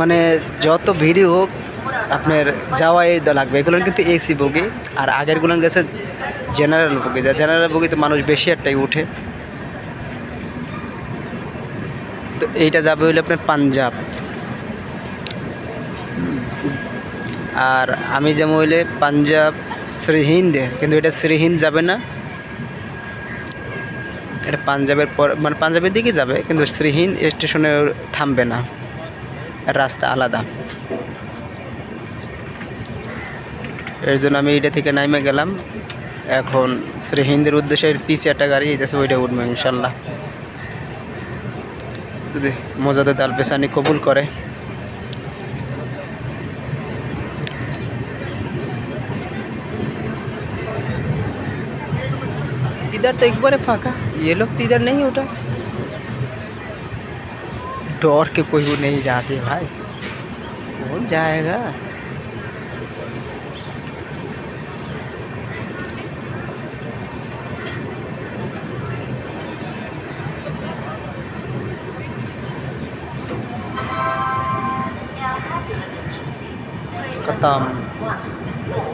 মানে যত ভিড়ই হোক, আপনার যাওয়াই লাগবে। এগুলো কিন্তু এসি বগি, আর আগেরগুলো গেছে জেনারেল বগি। যা জেনারেল বগিতে মানুষ বেশি একটাই উঠে। তো এইটা যাবে হইলে আপনার পাঞ্জাব। আর আমি যেমন হইলে পাঞ্জাব শ্রীহিন্দে কিন্তু এটা শ্রীহিন্দ যাবে না। এটা পাঞ্জাবের পর মানে পাঞ্জাবের দিকে যাবে, কিন্তু শ্রীহিন্দ স্টেশনে থামবে না। রাস্তা আলাদা এর জন্য আমি এটা থেকে নামে গেলাম এখন শ্রীহিন্দের উদ্দেশ্যে এর পিছে একটা গাড়ি যেতেছে ওইটা উঠবো ইনশাল্লাহ যদি মজাদে দাল পেশানি কবুল করে इधर तो एक बार फाका ये लोग तो इधर नहीं उठा डर के कोई वो नहीं जाते भाई। कौन जाएगा? खत्म।